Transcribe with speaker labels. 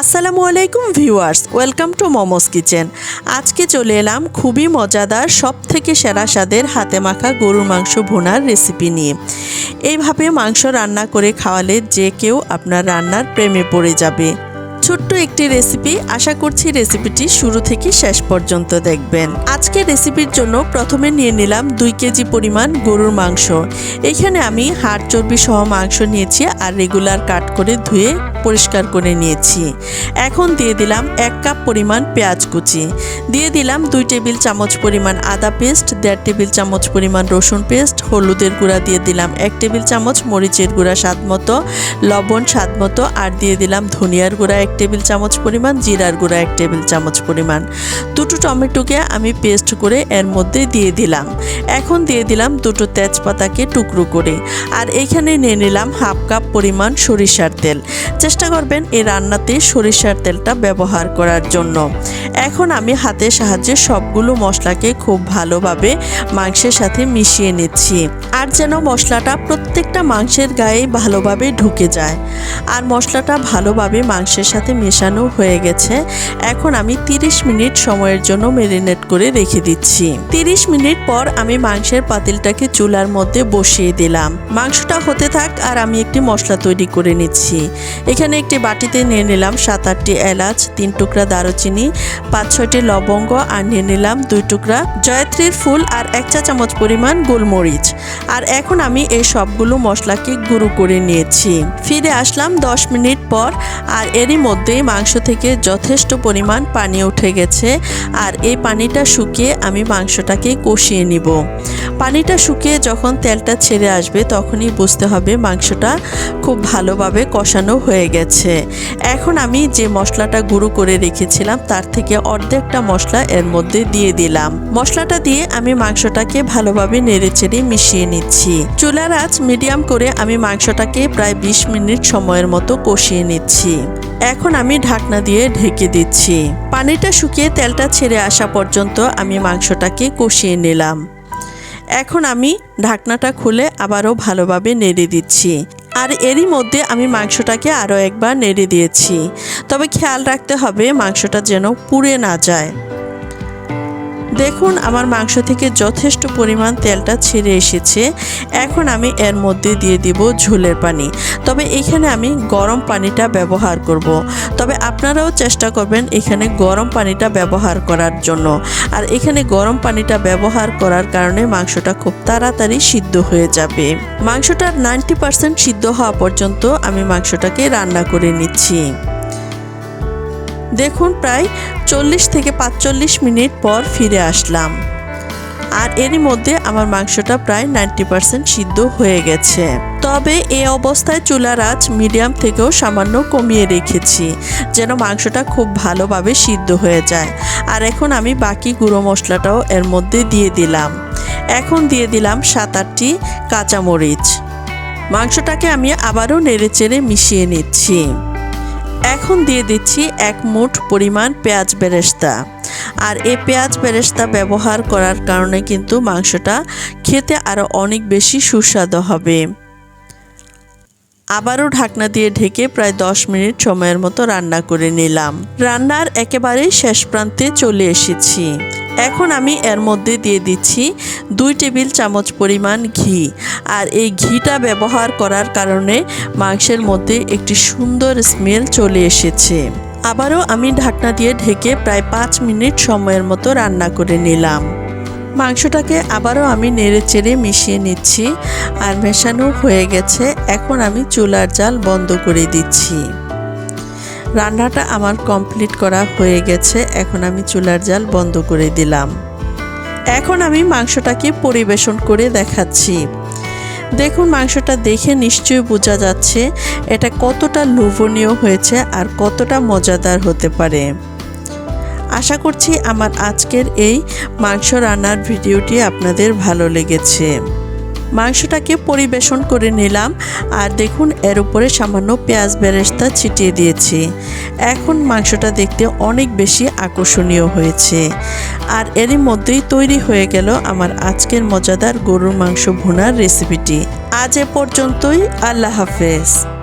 Speaker 1: আসসালামু আলাইকুম viewers, welcome to momos kitchen. আজকে চলে এলাম খুবই মজাদার সব থেকে সেরা স্বাদের হাতে মাখা গরুর মাংস ভুনার রেসিপি নিয়ে। এইভাবে মাংস রান্না করে খাওয়ালে যে কেউ আপনার রান্নার প্রেমে পড়ে যাবে। ছোট্ট একটি রেসিপি আশা করছি রেসিপিটি শুরু থেকে শেষ পর্যন্ত দেখবেন। আজকে রেসিপির জন্য প্রথমে নিয়ে নিলাম দুই কেজি পরিমাণ গরুর মাংস। এখানে আমি হাড় চর্বি সহ মাংস নিয়েছি আর রেগুলার কাট করে ধুয়ে পরিষ্কার করে নিয়েছি। এখন দিয়ে দিলাম এক কাপ পরিমাণ পেঁয়াজ কুচি। দিয়ে দিলাম দুই টেবিল চামচ পরিমাণ আদা পেস্ট, দেড় টেবিল চামচ পরিমাণ রসুন পেস্ট, হলুদের গুঁড়া দিয়ে দিলাম এক টেবিল চামচ মরিচের গুঁড়া স্বাদ মতো, লবণ স্বাদ মতো, আর দিয়ে দিলাম ধনিয়ার গুঁড়া এক টেবিল চামচ পরিমাণ, জিরার গুঁড়া এক টেবিল চামচ পরিমাণ। দুটো টমেটোকে আমি পেস্ট করে এর মধ্যে দিয়ে দিলাম। এখন দিয়ে দিলাম দুটো তেজপাতাকে টুকরো করে। আর এখানে নিয়ে নিলাম হাফ কাপ পরিমাণ সরিষার তেল। চেষ্টা করবেন এই রান্নাতে সরিষার তেলটা ব্যবহার করার জন্য। এখন আমি হাতের সাহায্যে সবগুলো মশলাকে খুব ভালোভাবে মাংসের সাথে মিশিয়ে নিচ্ছি। আর যেন মশলাটা প্রত্যেকটা মাংসের গায়ে ভালোভাবে ঢুকে যায়। আর মশলাটা ভালোভাবে মাংসের সাথে মেশানো হয়ে গেছে। এখন আমি 30 মিনিট সময়ের জন্য মেরিনেট করে রেখে দিচ্ছি। 30 মিনিট পর আমি মাংসের পাতিলটাকে চুলার মধ্যে বসিয়ে দিলাম। মাংসটা হতে থাক আর আমি একটি মশলা তৈরি করে নিচ্ছি। এখানে একটি বাটিতে নিয়ে নিলাম সাত আটটি এলাচ, তিন টুকরা দারুচিনি, পাঁচ ছয়টি লবঙ্গ আর নিয়ে নিলাম দুই টুকরা জয়ত্রীর ফুল আর এক চা চামচ পরিমাণ গোলমরিচ। আর এখন আমি এই সবগুলো মশলাকে গুঁড়ো করে নিয়েছি। ফিরে আসলাম দশ মিনিট পর আর এরই মধ্যেই মাংস থেকে যথেষ্ট পরিমাণ পানি উঠে গেছে। আর এই পানিটা শুকিয়ে আমি মাংসটাকে কষিয়ে নিব। পানিটা শুকিয়ে যখন তেলটা ছেড়ে আসবে, তখনই বুঝতে হবে মাংসটা খুব ভালোভাবে কষানো হয়ে গেছে। এখন আমি যে মশলাটা গুঁড়ো করে রেখেছিলাম, তার থেকে অর্ধেকটা মশলা এর মধ্যে দিয়ে দিলাম। মশলাটা দিয়ে আমি মাংসটাকে ভালোভাবে নেড়েচেড়ে মিশিয়ে নিচ্ছি। চুলার আঁচ মিডিয়াম করে আমি মাংসটাকে প্রায় ২০ মিনিট সময়ের মতো কষিয়ে নিচ্ছি। এখন আমি ঢাকনা দিয়ে ঢেকে দিচ্ছি। পানিটা শুকিয়ে তেলটা ছেড়ে আসা পর্যন্ত আমি মাংসটাকে কষিয়ে নিলাম। এখন আমি ঢাকনাটা খুলে আবারও ভালোভাবে নেড়ে দিচ্ছি। আর এরই মধ্যে আমি মাংসটাকে আরও একবার নেড়ে দিয়েছি। তবে খেয়াল রাখতে হবে মাংসটা যেন পুড়ে না যায়। দেখুন, আমার মাংস থেকে যথেষ্ট পরিমাণ তেলটা ছেড়ে এসেছে। এখন আমি এর মধ্যে দিয়ে দিব ঝোলের পানি। তবে এখানে আমি গরম পানিটা ব্যবহার করব। তবে আপনারাও চেষ্টা করবেন এখানে গরম পানিটা ব্যবহার করার জন্য। আর এখানে গরম পানিটা ব্যবহার করার কারণে মাংসটা খুব তাড়াতাড়ি সিদ্ধ হয়ে যাবে। মাংসটার নাইনটি পার্সেন্ট সিদ্ধ হওয়া পর্যন্ত আমি মাংসটাকে রান্না করে নিচ্ছি। দেখুন, প্রায় চল্লিশ থেকে পাঁচচল্লিশ মিনিট পর ফিরে আসলাম। আর এরই মধ্যে আমার মাংসটা প্রায় নাইনটি পার্সেন্ট সিদ্ধ হয়ে গেছে। তবে এই অবস্থায় চুলার আঁচ মিডিয়াম থেকেও সামান্য কমিয়ে রেখেছি, যেন মাংসটা খুব ভালোভাবে সিদ্ধ হয়ে যায়। আর এখন আমি বাকি গুঁড়ো মশলাটাও এর মধ্যে দিয়ে দিলাম। এখন দিয়ে দিলাম সাত আটটি কাঁচামরিচ। মাংসটাকে আমি আবারও নেড়েচেড়ে মিশিয়ে নিচ্ছি। এখন দিয়ে দিচ্ছি এক মুঠ পরিমাণ পেঁয়াজ বেরেস্তা। আর এই পেঁয়াজ বেরেস্তা ব্যবহার করার কারণে কিন্তু মাংসটা খেতে আরও অনেক বেশি সুস্বাদু হবে। আবারও ঢাকনা দিয়ে ঢেকে প্রায় দশ মিনিট সময়ের মতো রান্না করে নিলাম। রান্নার একেবারেই শেষ প্রান্তে চলে এসেছি। এখন আমি এর মধ্যে দিয়ে দিচ্ছি দুই টেবিল চামচ পরিমাণ ঘি। আর এই ঘিটা ব্যবহার করার কারণে মাংসের মধ্যে একটি সুন্দর স্মেল চলে এসেছে। আবারও আমি ঢাকনা দিয়ে ঢেকে প্রায় পাঁচ মিনিট সময়ের মতো রান্না করে নিলাম। মাংসটাকে আবারও আমি নেড়ে চেড়ে মিশিয়ে নিচ্ছি। আর মেশানো হয়ে গেছে। এখন আমি চুলার জাল বন্ধ করে দিচ্ছি। রান্নাটা আমার কমপ্লিট করা হয়ে গেছে। এখন আমি চুলার জাল বন্ধ করে দিলাম। এখন আমি মাংসটাকে পরিবেশন করে দেখাচ্ছি। দেখুন, মাংসটা দেখে নিশ্চয়ই বোঝা যাচ্ছে এটা কতটা লোভনীয় হয়েছে আর কতটা মজাদার হতে পারে। আশা করছি আমার আজকের এই মাংস রান্নার ভিডিওটি আপনাদের ভালো লেগেছে। মাংসটাকে পরিবেশন করে নিলাম আর দেখুন এর উপরে সামান্য পেঁয়াজ বেরেস্তা ছিটিয়ে দিয়েছি। এখন মাংসটা দেখতে অনেক বেশি আকর্ষণীয় হয়েছে। আর এরই মধ্যেই তৈরি হয়ে গেল আমার আজকের মজাদার গরুর মাংস ভুনার রেসিপিটি। আজ এ পর্যন্তই, আল্লাহ হাফেজ।